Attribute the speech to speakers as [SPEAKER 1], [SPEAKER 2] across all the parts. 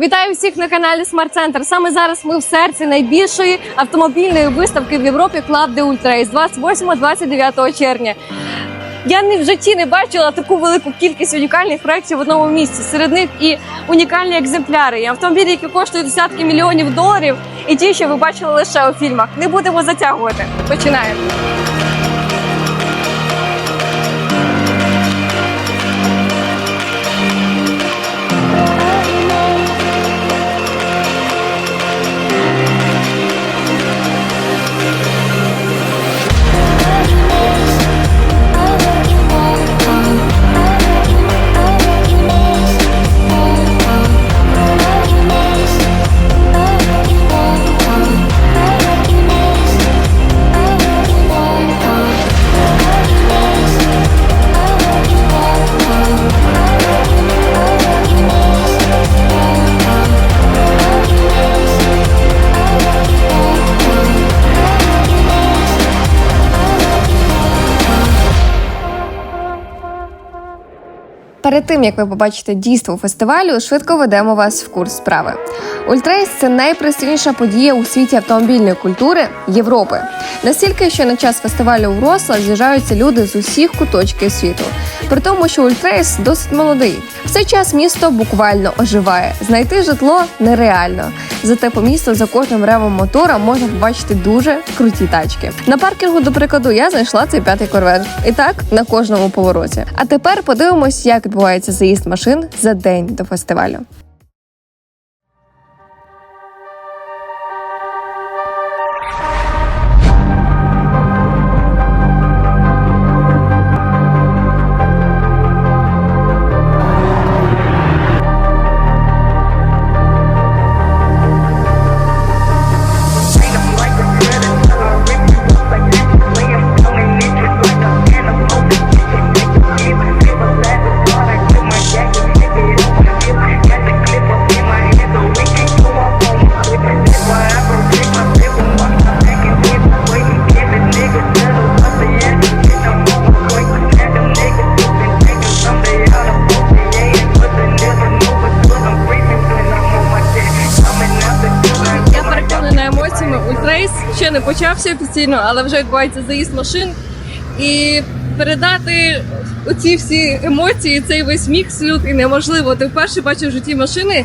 [SPEAKER 1] Вітаю всіх на каналі Smart Center. Саме зараз ми в серці найбільшої автомобільної виставки в Європі Club de Ultra з 28-29 червня. Я ні в житті не бачила таку велику кількість унікальних проєктів в одному місці. Серед них і унікальні екземпляри, і автомобілі, які коштують десятки мільйонів доларів, і ті, що ви бачили лише у фільмах. Не будемо затягувати. Починаємо. Перед тим як ви побачите дійство фестивалю, швидко ведемо вас в курс справи. Ультрейс це найпрестижніша подія у світі автомобільної культури Європи. Настільки, що на час фестивалю у Вроцлав з'їжджаються люди з усіх куточків світу. При тому, що Ультрейс досить молодий. В цей час місто буквально оживає. Знайти житло нереально. Зате по місту за кожним ревом мотора можна побачити дуже круті тачки. На паркінгу, до прикладу, я знайшла цей п'ятий корвет. І так на кожному повороті. А тепер подивимось, як відбувається заїзд машин за день до фестивалю. Не почався офіційно, але вже відбувається заїзд машин. І передати оці всі емоції, цей весь мікс лютий неможливо. Ти вперше бачив в житті машини,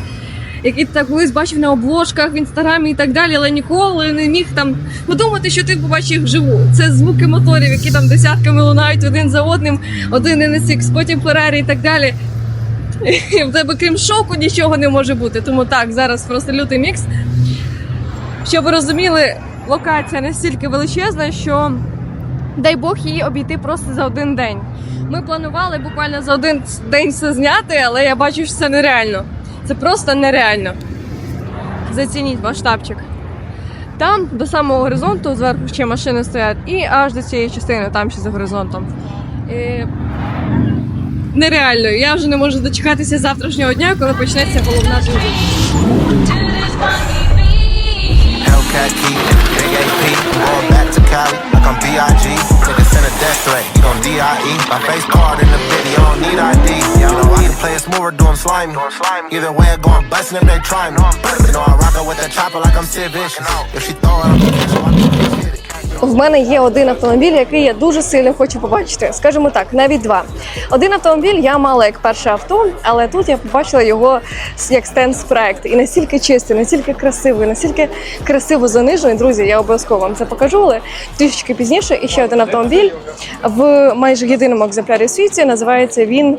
[SPEAKER 1] які ти так колись бачив на обложках в інстаграмі і так далі, але ніколи не міг там подумати, що ти побачив їх вживу. Це звуки моторів, які там десятками лунають один за одним, один NSX, потім Ferrari і так далі. І в тебе крім шоку нічого не може бути. Тому так, зараз просто лютий мікс. Щоб ви розуміли, локація настільки величезна, що дай Бог її обійти просто за один день. Ми планували буквально за один день все зняти, але я бачу, що це нереально. Це просто нереально. Зацініть масштабчик. Там до самого горизонту зверху ще машини стоять, і аж до цієї частини, там ще за горизонтом. І... Нереально. Я вже не можу дочекатися завтрашнього дня, коли почнеться головна зустріч.
[SPEAKER 2] Hellcat key, AP, going back to Cali, like I'm B.I.G. Take a center death threat, you gon' D.I.E. My face card in the video, don't need ID. You know I can play it smooth or do 'em slimy. Either way, I'm going bustin' if they try me. You know I rock her with that chopper like I'm Sid Vicious. If she throw it, I'm
[SPEAKER 1] В мене є один автомобіль, який я дуже сильно хочу побачити. Скажімо так, навіть два. Один автомобіль я мала як перше авто, але тут я побачила його як стенс проект. І настільки чистий, настільки красивий, настільки красиво занижений. Друзі, я обов'язково вам це покажу. Але трішечки пізніше. І ще один автомобіль в майже єдиному екземплярі в світі. Називається він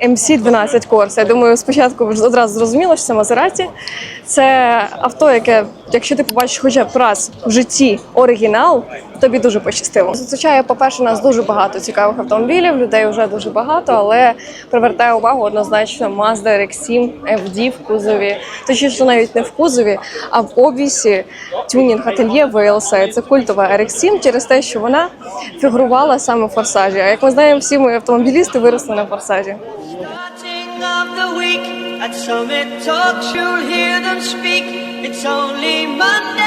[SPEAKER 1] MC12 Corsa. Я думаю, спочатку одразу зрозуміло, що це Мазераті. Це авто, яке, якщо ти побачиш хоча б раз в житті оригінал, тобі дуже пощастило. Зазвичай, по-перше, нас дуже багато цікавих автомобілів, людей вже дуже багато, але привертає увагу однозначно Mazda RX-7 FD в кузові. Точніше, навіть не в кузові, а в обвісі тюнінг ательє VLC. Це культова RX-7 через те, що вона фігурувала саме в форсажі. А як ми знаємо, всі ми автомобілісти виросли на форсажі.
[SPEAKER 3] Starting of the week at Summit Talks, you'll hear them speak. It's only Monday.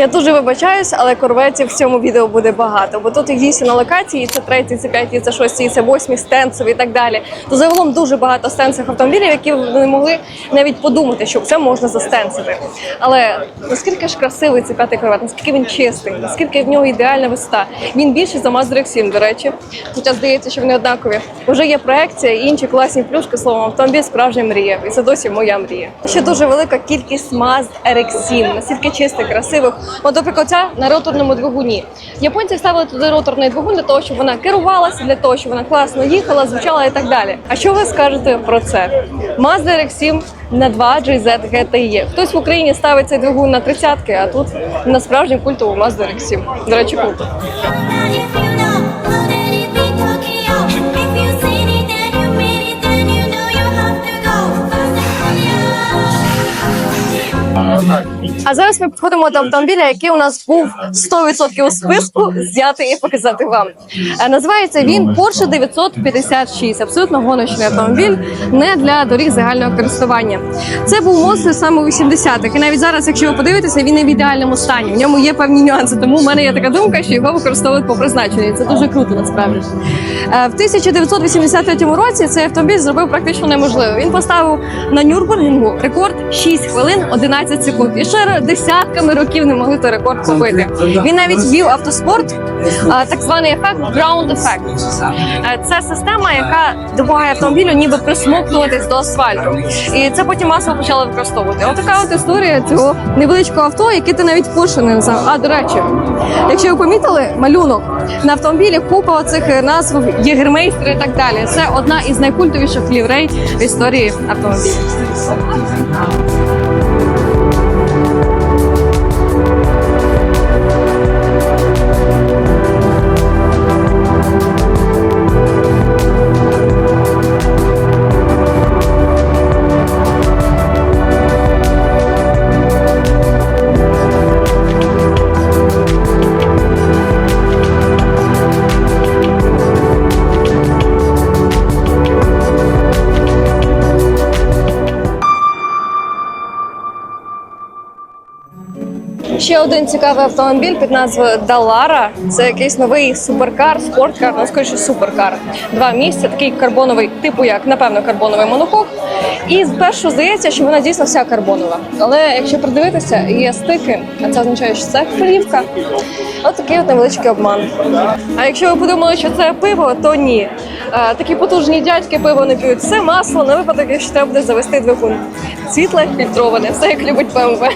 [SPEAKER 1] Я дуже вибачаюсь, але корветів в цьому відео буде багато, бо тут їх дійсно на локації, і це третій, це п'ятий, це шостий, це восьмий стенсів і так далі. То загалом дуже багато стенсів автомобілів, які не могли навіть подумати, що це можна застенсити. Але наскільки ж красивий цей п'ятий корвет, наскільки він чистий, наскільки в нього ідеальна висота. Він більший за Mazda X7, до речі. Хоча здається, що вони однакові. Вже є проекція і інші класні плюшки. Словом, автомобіль справжня мрія, і це досі моя мрія. Ще дуже велика кількість Mazda RX-7, настільки чистих, красивих. От, наприклад, ця на роторному двигуні. Японці ставили туди роторний двигун для того, щоб вона керувалася, для того, щоб вона класно їхала, звучала і так далі. А що ви скажете про це? Mazda RX-7 на 2 GZ GTE. Хтось в Україні ставить цей двигун на 30-ки, а тут на справжню культову Mazda RX-7. До речі, круто.
[SPEAKER 4] If
[SPEAKER 1] А зараз ми підходимо до автомобіля, який у нас був 100% у списку зняти і показати вам. Е, Називається він Porsche 956. Абсолютно гоночний автомобіль, не для доріг загального користування. Це був монстр саме у 80-х. І навіть зараз, якщо ви подивитеся, він не в ідеальному стані. В ньому є певні нюанси. Тому в мене є така думка, що його використовують по призначенню. Це дуже круто насправді. Е, В 1983 році цей автомобіль зробив практично неможливе. Він поставив на Нюрбургінгу рекорд 6 хвилин 11 секунд. І ще десятками років не могли той рекорд побити. Він навіть ввів автоспорт, так званий ефект ground effect. Е, Це система, яка допомагає автомобілю ніби присмоктуватись до асфальту. І це потім масово почали використовувати. Ось така от історія цього невеличкого авто, яке ти навіть не назвав. А до речі, якщо ви помітили малюнок на автомобілі, купа оцих назв Єгермейстер і так далі. Це одна із найкультовіших ліврей в історії автомобілів. Один цікавий автомобіль під назвою Далара. Це якийсь новий суперкар, спорткар, ну скоріше суперкар. Два місця, такий карбоновий, типу як напевно карбоновий монокок. І спершу здається, що вона дійсно вся карбонова. Але якщо придивитися, є стики, а це означає, що це плівка. От такий от невеличкий обман. А якщо ви подумали, що це пиво, то ні. Е, Такі потужні дядьки пиво не п'ють. Це масло на випадок, якщо треба буде завести двигун. Світле фільтроване, все як любить БМВ.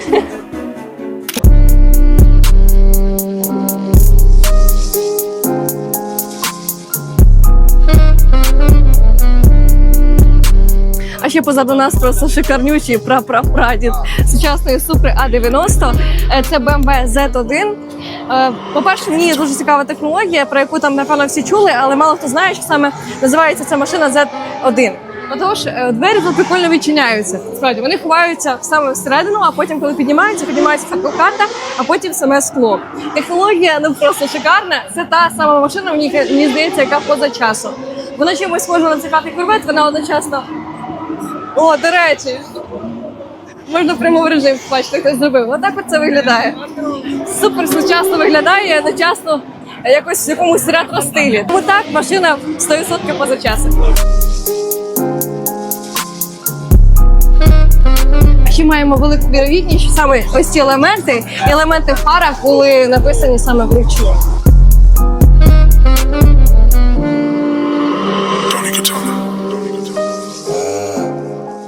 [SPEAKER 1] Ще позаду нас просто шикарнючий прапрапрадід сучасної Supra A90. Е, Це BMW Z1. Е, По-перше, мені дуже цікава технологія, про яку там напевно всі чули, але мало хто знає, що саме називається ця машина Z1. Отож, е, двері тут прикольно відчиняються. Справді вони ховаються саме всередину, а потім, коли піднімаються, піднімається карта, а потім саме скло. Технологія ну просто шикарна. Це та сама машина, мені здається, яка поза часом. Вона чимось схожа на цикатий корвет, вона одночасно о, до речі. Можна прямо в режим бачити, хтось зробив. Отак от це виглядає. Супер сучасно виглядає, одночасно якось в якомусь ретро стилі. Тому так, машина 100% поза часом. Ще маємо велику віровідність, що саме ось ці елементи, елементи в фарах були написані саме вручну.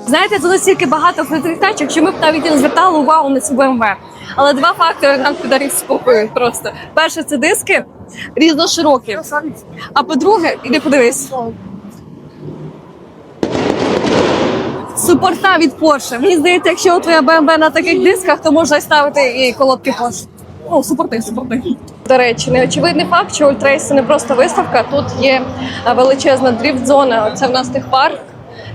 [SPEAKER 1] Знаєте, тут настільки багато крутих тачок, що ми б навіть не звертали увагу на цю BMW. Але два фактори нам подарів спокою просто. Перше, це диски різноширокі. А по-друге, іди подивись. Супорта від Porsche. Мені здається, якщо твоя BMW на таких дисках, то можна ставити і колодки Porsche. Ну, супорти, супорти. До речі, неочевидний факт, що Ультрейс це не просто виставка. Тут є е, величезна дріфт-зона. Це в нас техпарк.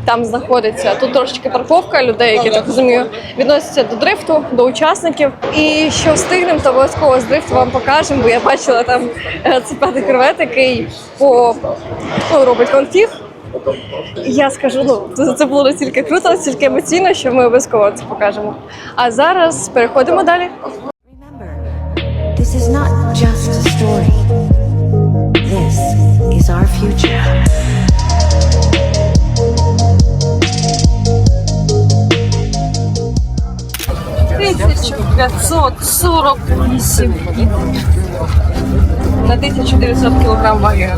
[SPEAKER 1] Там знаходиться тут трошечки парковка людей, які так розумію, відносяться до дрифту, до учасників. І що встигнемо, то обов'язково з дрифту вам покажемо, бо я бачила там е, це п'ятий корвет, який по ну, робить конфіг. Я скажу, ну це- було настільки круто, настільки емоційно, що ми обов'язково це покажемо. А зараз переходимо далі.
[SPEAKER 5] This is not just a story. This is our future.
[SPEAKER 1] Тисячу 548 на 1900 кг ваги.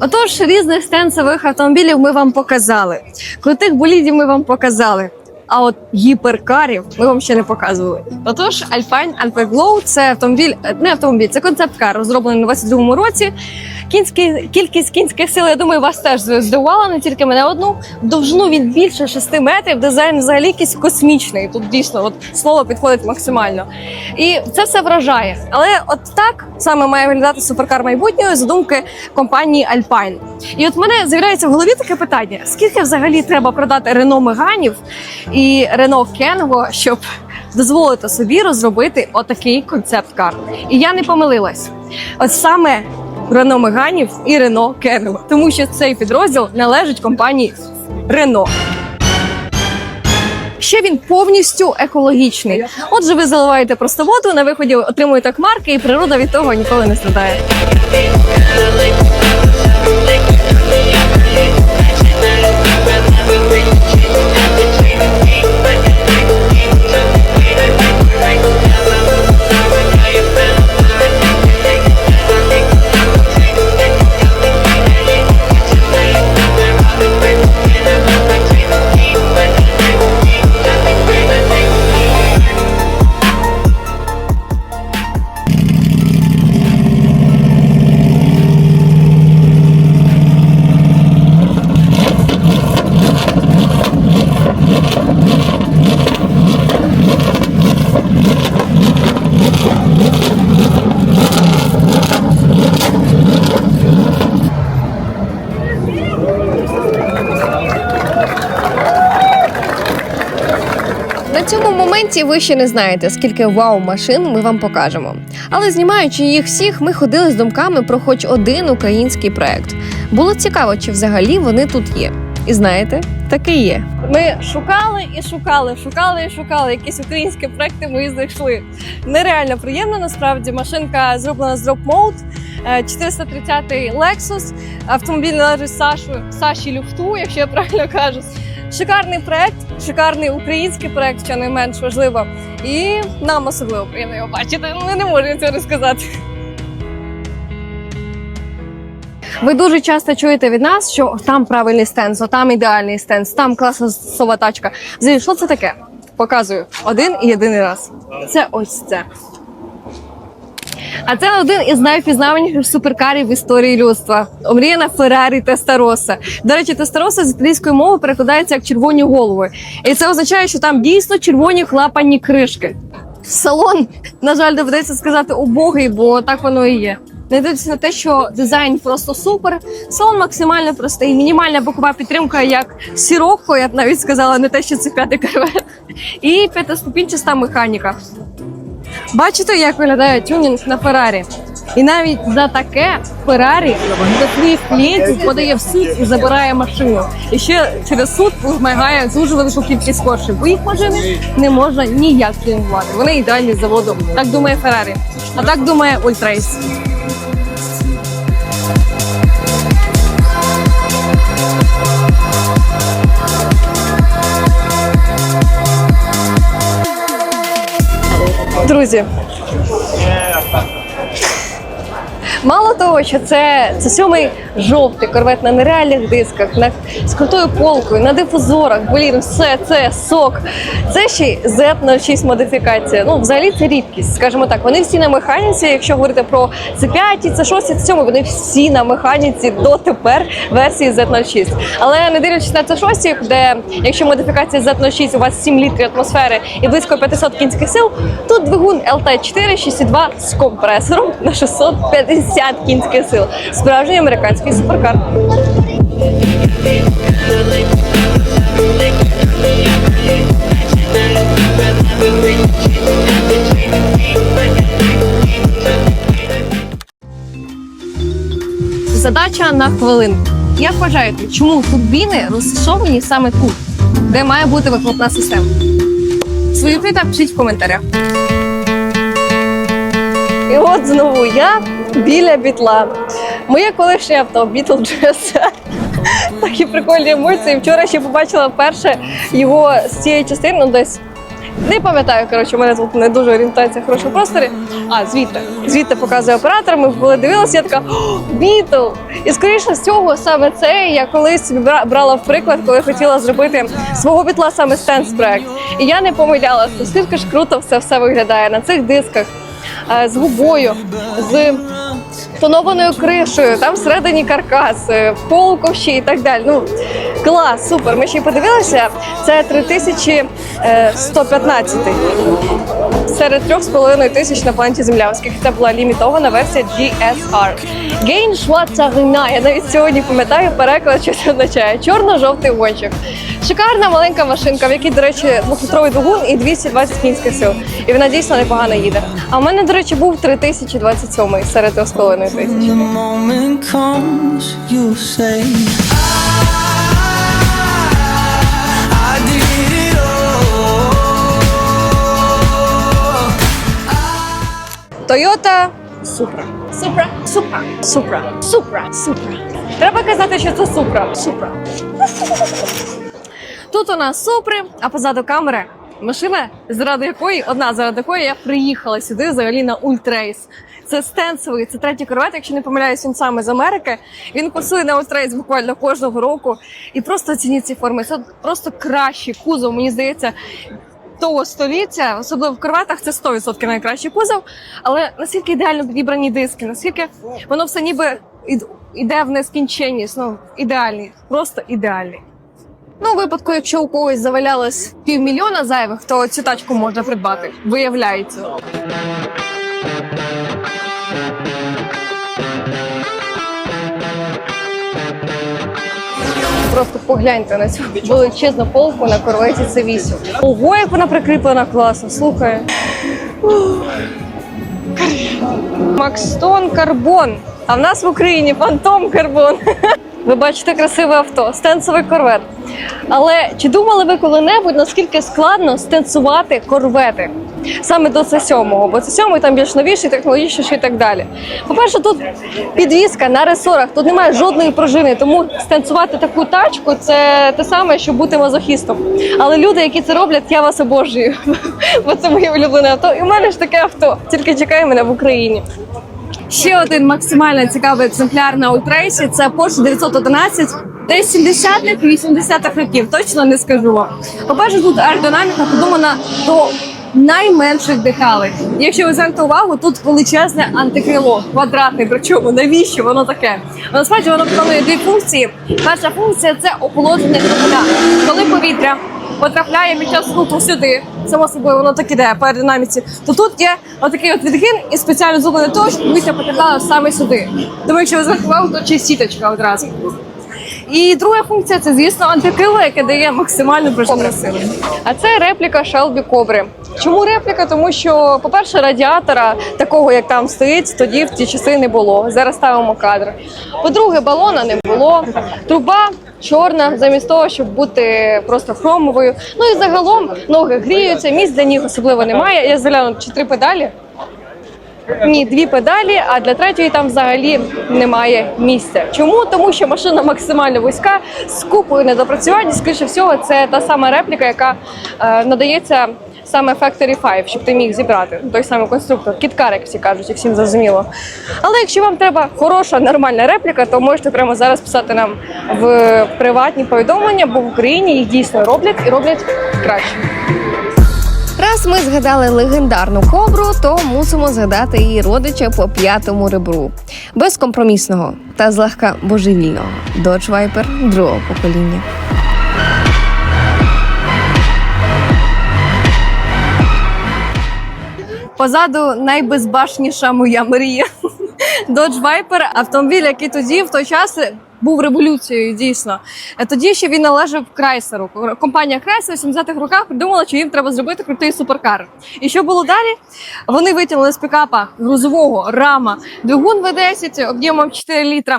[SPEAKER 1] Отож, різних стенсових автомобілів ми вам показали. Крутих болідів ми вам показали. А от гіперкарів ми вам ще не показували. Отож, Alpine Alpine Glow – це автомобіль, не автомобіль, це концепт-кар, розроблений у 22-му році. Кінський, кількість кінських сил, я думаю, вас теж здивувала, не тільки мене одну. Довжину він більше 6 метрів, дизайн взагалі якийсь космічний. Тут дійсно от слово підходить максимально. І це все вражає. Але от так саме має виглядати суперкар майбутнього з думки компанії Alpine. І от мене з'являється в голові таке питання: скільки взагалі треба продати Рено Меганів і Рено Кенго, щоб дозволити собі розробити отакий концепт-кар? І я не помилилась. От саме Рено Меганів і Рено Кенго, тому що цей підрозділ належить компанії Рено. Ще він повністю екологічний. Отже, ви заливаєте просто воду, на виході отримуєте кмарки, і природа від того ніколи не страдає. Цьому ви ще не знаєте, скільки вау машин ми вам покажемо. Але знімаючи їх всіх, ми ходили з думками про хоч один український проект. Було цікаво, чи взагалі вони тут є. І знаєте, таки є. Ми шукали і шукали, шукали і шукали якісь українські проекти. Ми знайшли. Нереально приємно. Насправді машинка зроблена з Drop Mode. Е, 430-й Lexus. Автомобіль належить Сашу Саші Люфту, якщо я правильно кажу. Шикарний проект, шикарний український проект, що не менш важливо. І нам особливо приємно його бачити. Ми не можемо цього не сказати. Ви дуже часто чуєте від нас, що там правильний стенс, там ідеальний стенс, там класна сова тачка. Взагалі, що це таке? Показую один і єдиний раз. Це ось це. А це один із найвпізнаваніших суперкарів в історії людства. Омріяна Феррарі Тестароса. До речі, Тестароса з італійської мови перекладається як червоні голови. І це означає, що там дійсно червоні клапані кришки. Салон, на жаль, доведеться сказати убогий, бо так воно і є. Не дивлячись на те, що дизайн просто супер. Салон максимально простий, мінімальна бокова підтримка, як сірокко, я б навіть сказала, не те, що це п'ятий корвет. І п'ятиступінчаста механіка. Бачите, як виглядає тюнінг на Феррарі? І навіть за таке Феррарі до своїх клієнтів подає в суд і забирає машину. І ще через суд вимагає дуже велику кількість коштів, бо їх машини не можна ніяк клінувати. Вони ідеальні з заводу. Так думає Феррарі. А так думає Ультрейс. Друзі, Мало того, що це, це сьомий жовтий корвет на нереальних дисках, на, з крутою полкою, на дифузорах, блін, все це сок. Це ще й Z06 модифікація. Ну, взагалі це рідкість, скажімо так. Вони всі на механіці. Якщо говорити про C5, C6, C7, вони всі на механіці дотепер версії Z06. Але не дивлячись на C6, де якщо модифікація Z06 у вас 7 літрів атмосфери і близько 500 кінських сил, тут двигун LT4 6.2 з компресором на 650 кінських сил. Справжній американський суперкар. Задача на хвилинку. Як вважаєте, чому турбіни розташовані саме тут, де має бути вихлопна система? Свої відповіді пишіть в коментарях. І от знову я біля бітла. Моє колишнє авто Бітлджес. Такі прикольні емоції. Вчора ще побачила вперше його з цієї частини, ну десь. Не пам'ятаю, коротше, у мене тут не дуже орієнтація в хорошому просторі. А, звідти. Звідти показує оператор. Ми коли дивилися, я така Бітл! І скоріше з цього саме це я колись брала в приклад, коли хотіла зробити свого бітла саме стенс проект. І я не помилялася, наскільки ж круто все все виглядає на цих дисках е, з губою, з тонованою кришею, там всередині каркас, е, полуковші і так далі. Ну клас, супер. Ми ще й подивилися. Це 3115 серед 3,5 тисяч на планеті Земля, оскільки це була лімітована версія GSR. Гейн Швацагина. Я навіть сьогодні пам'ятаю переклад, що це означає. Чорно-жовтий гонщик. Шикарна маленька машинка, в якій, до речі, двохлітровий двигун і 220 кінських сил. І вона дійсно непогано їде. А в мене, до речі, був 3027 серед 3,5
[SPEAKER 6] all.
[SPEAKER 1] Toyota Supra. Supra. Supra. Supra. Supra. Supra. Треба казати, що це Supra. Supra. Тут у нас Супри, а позаду камери машина, заради якої одна заради якої я приїхала сюди взагалі на ультрейс. Це стенсовий, це третій корвет, якщо не помиляюсь, він саме з Америки. Він курсує на ультрейс буквально кожного року. І просто оцініть ці форми. Це просто кращий кузов, мені здається, того століття, особливо в корветах, це 100% найкращий кузов. Але наскільки ідеально підібрані диски, наскільки воно все ніби іде в нескінченність, ну ідеальні, просто ідеальні. Ну, у випадку, якщо у когось завалялось півмільйона зайвих, то цю тачку можна придбати. Виявляється. Просто погляньте на цю величезну полку на корветі c 8 Ого, як вона прикріплена класно, слухай. Макстон Карбон. А в нас в Україні Фантом Карбон. Ви бачите красиве авто, стенсовий корвет. Але чи думали ви коли-небудь, наскільки складно стенсувати корвети? Саме до C7, бо C7 там більш новіший, технологічніший і так далі. По-перше, тут підвізка на ресорах, тут немає жодної пружини, тому стенсувати таку тачку це те саме, що бути мазохістом. Але люди, які це роблять, я вас обожнюю. Бо це моє улюблене авто. І в мене ж таке авто, тільки чекає мене в Україні. Ще один максимально цікавий екземпляр на Ультрейсі це Porsche 911. Десь 70-х, 80-х років, точно не скажу вам. По-перше, тут аеродинаміка подумана до найменших деталей. Якщо ви звернете увагу, тут величезне антикрило, квадратне. Причому навіщо воно таке? Насправді воно виконує дві функції. Перша функція це охолодження двигуна. Коли повітря потрапляє під час руху сюди, само собою воно так іде по аеродинаміці, то тут є отакий от відгин і спеціально зроблений того, щоб повітря потрапляло саме сюди. Тому якщо ви звернете увагу, то чи сіточка одразу. І друга функція це, звісно, антикрило, яке дає максимальну пружинну силу. А це репліка Shelby Cobra. Чому репліка? Тому що, по-перше, радіатора такого, як там стоїть, тоді в ті часи не було. Зараз ставимо кадр. По-друге, балона не було. Труба чорна, замість того, щоб бути просто хромовою. Ну і загалом ноги гріються, місць для них особливо немає. Я загляну чи три педалі. Ні, дві педалі, а для третьої там взагалі немає місця. Чому? Тому що машина максимально вузька з купою недопрацювань. Скоріше всього, це та сама репліка, яка е, надається саме Factory 5, щоб ти міг зібрати той самий конструктор. Кіткар, як всі кажуть, як всім зрозуміло. Але якщо вам треба хороша нормальна репліка, то можете прямо зараз писати нам в приватні повідомлення, бо в Україні їх дійсно роблять і роблять краще.
[SPEAKER 7] Раз ми згадали легендарну кобру, то мусимо згадати її родича по п'ятому ребру, безкомпромісного та злегка божевільного Dodge Viper другого покоління.
[SPEAKER 1] Позаду найбезбашніша моя мрія. Dodge Viper – автомобіль, який тоді в той час був революцією дійсно. Е, Тоді ще він належав Крайсеру. Компанія Крайсер в 70-х роках придумала, що їм треба зробити крутий суперкар. І що було далі? Вони витягнули з пікапа грузового рама двигун V10 об'ємом 4 літра.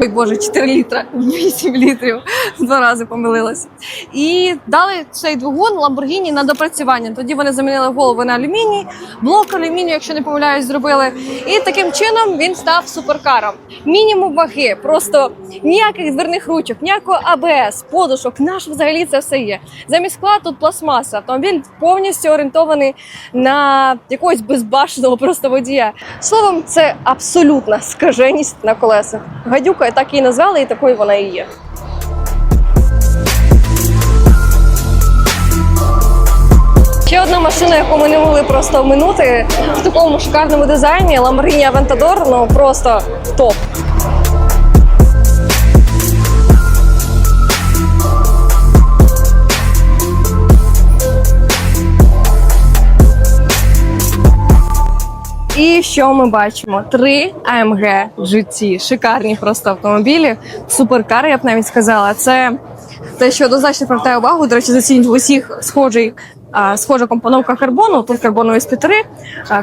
[SPEAKER 1] Ой, боже, 4 літра, 8 літрів. Два рази помилилася. І дали цей двигун Lamborghini на допрацювання. Тоді вони замінили голови на алюміній, блок алюмінію, якщо не помиляюсь, зробили. І таким чином він став суперкаром. Мінімум ваги, просто ніяких дверних ручок, ніякого АБС, подушок. Наш взагалі це все є. Замість скла тут пластмаса. Автомобіль повністю орієнтований на якогось безбашеного просто водія. Словом, це абсолютна скаженість на колесах. Гадюка так її назвали, і такою вона і є. Ще одна машина, яку ми не могли просто оминути в такому шикарному дизайні Lamborghini Aventador, ну просто топ. І що ми бачимо? Три AMG GT. Шикарні просто автомобілі. Суперкари, я б навіть сказала. Це те, що однозначно привертає увагу. До речі, зацінюють в усіх схожий. Схожа компоновка карбону, тут карбонові спітери,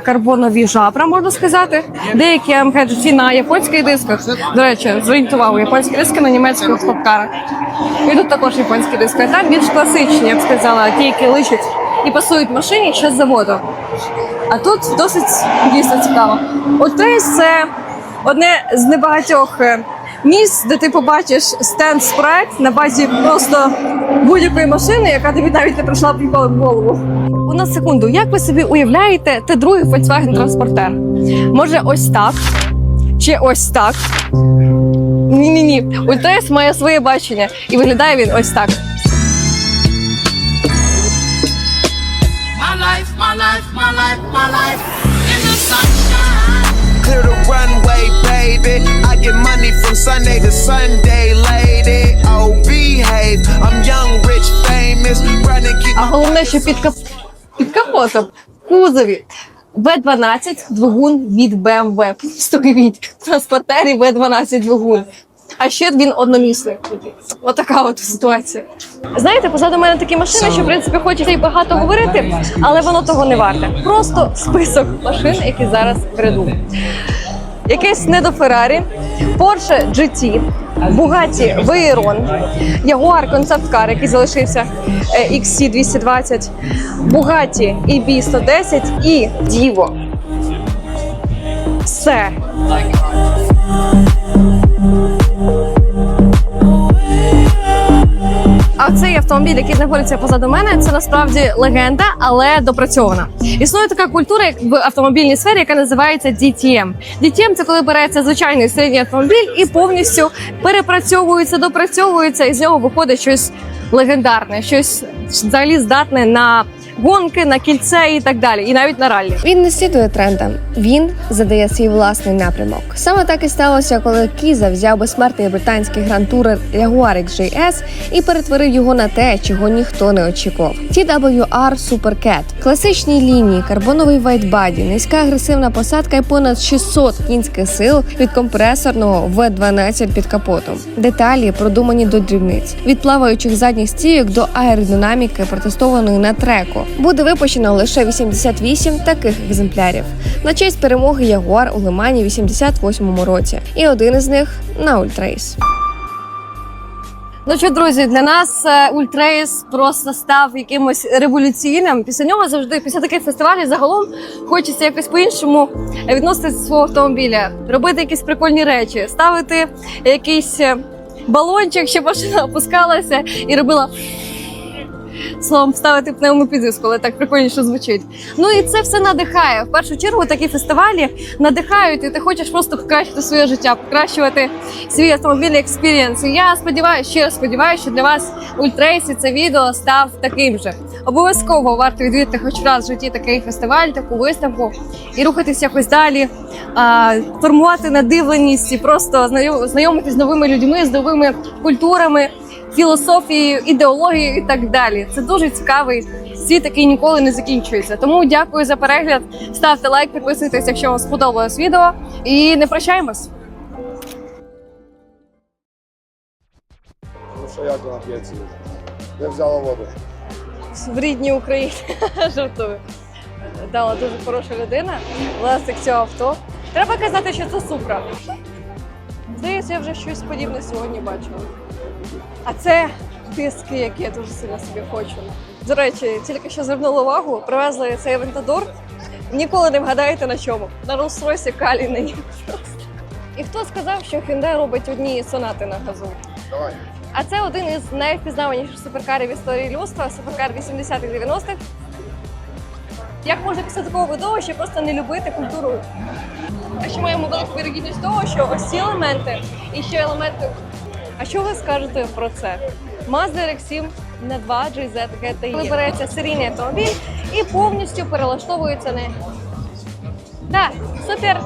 [SPEAKER 1] карбонові жабра, можна сказати. Деякі GT на японських дисках. До речі, увагу, японські диски на німецьких стоп-карах. І тут також японські диски. Там більш класичні, я б сказала, ті, які личать і пасують машині ще з заводу. А тут досить дійсно цікаво. От це одне з небагатьох е, місць, де ти побачиш стенд проект на базі просто будь-якої машини, яка тобі навіть не прийшла б ніколи в голову. У секунду, як ви собі уявляєте те другий Volkswagen транспортер? Може, ось так? Чи ось так? Ні, ні, ні. Ультрес має своє бачення, і виглядає він ось так.
[SPEAKER 8] My life, my life, my life, my life in the sunshine.
[SPEAKER 2] Clear the runway, baby. I get money from Sunday to Sunday, lady. Oh, behave. I'm young, rich, famous. Running, keep
[SPEAKER 1] А головне, що під, кап... під капотом в кузові В12 двигун від BMW. Просто уявіть, в транспортері В12 двигун. А ще він одномісний. Отака от ситуація. Знаєте, позаду мене такі машини, що в принципі хочеться й багато говорити, але воно того не варте. Просто список машин, які зараз ряду. Якесь не до Феррарі, Porsche GT, Bugatti Veyron, Jaguar Concept Car, який залишився е, XC220, Bugatti EB110 і Divo. Все. А цей автомобіль, який знаходиться позаду мене, це насправді легенда, але допрацьована. Існує така культура як в автомобільній сфері, яка називається DTM. DTM – це коли береться звичайний середній автомобіль і повністю перепрацьовується, допрацьовується, і з нього виходить щось легендарне, щось взагалі здатне на гонки, на кільце і так далі, і навіть на раллі.
[SPEAKER 7] Він не слідує трендам, він задає свій власний напрямок. Саме так і сталося, коли Кіза взяв безсмертний британський грантурер Jaguar XJS і перетворив його на те, чого ніхто не очікував. TWR Supercat – класичній лінії, карбоновий вайтбаді, низька агресивна посадка і понад 600 кінських сил від компресорного V12 під капотом. Деталі продумані до дрібниць від плаваючих задніх стійок до аеродинаміки, протестованої на треку. Буде випущено лише 88 таких екземплярів на честь перемоги Ягуар у Лимані 88-му році, і один із них на Ультрейс.
[SPEAKER 1] Ну що, друзі, для нас е, Ультрейс просто став якимось революційним. Після нього завжди, після таких фестивалів, загалом хочеться якось по-іншому відноситися до свого автомобіля, робити якісь прикольні речі, ставити якийсь е, балончик, щоб машина опускалася і робила. Словом, ставити пневмопідвіску, але так прикольніше звучить. Ну і це все надихає. В першу чергу такі фестивалі надихають, і ти хочеш просто покращити своє життя, покращувати свій автомобільний експірієнс. І я сподіваюся, щиро сподіваюся, що для вас ультрейсі це відео став таким же. Обов'язково варто відвідати хоч раз в житті такий фестиваль, таку виставку і рухатись якось далі, а, формувати надивленість і просто знайом- знайомитись з новими людьми, з новими культурами філософією, ідеологією і так далі. Це дуже цікавий світ, який ніколи не закінчується. Тому дякую за перегляд. Ставте лайк, підписуйтесь, якщо вам сподобалось відео. І не прощаємось.
[SPEAKER 9] Що як вона п'ється? Де взяла воду?
[SPEAKER 1] в рідній Україні. Жартую. Дала дуже хороша людина, власник цього авто. Треба казати, що це супра. Здається, я вже щось подібне сьогодні бачила. А це диски, які я дуже сильно собі хочу. До речі, тільки що звернула увагу, привезли цей вентадор. Ніколи не вгадаєте на чому. На Rolls-Royce Калінині. І хто сказав, що Hyundai робить одні сонати на газу?
[SPEAKER 9] Давай.
[SPEAKER 1] А це один із найвпізнаваніших суперкарів в історії людства, суперкар 80-х 90-х. Як можна після такого видовища просто не любити культуру? А ще маємо велику вірогідність того, що ось ці елементи і ще елементи. А що ви скажете про це? Mazda RX-7 на 2 GZ GTI. Вибирається серійний автомобіль і повністю перелаштовується на. Так, супер!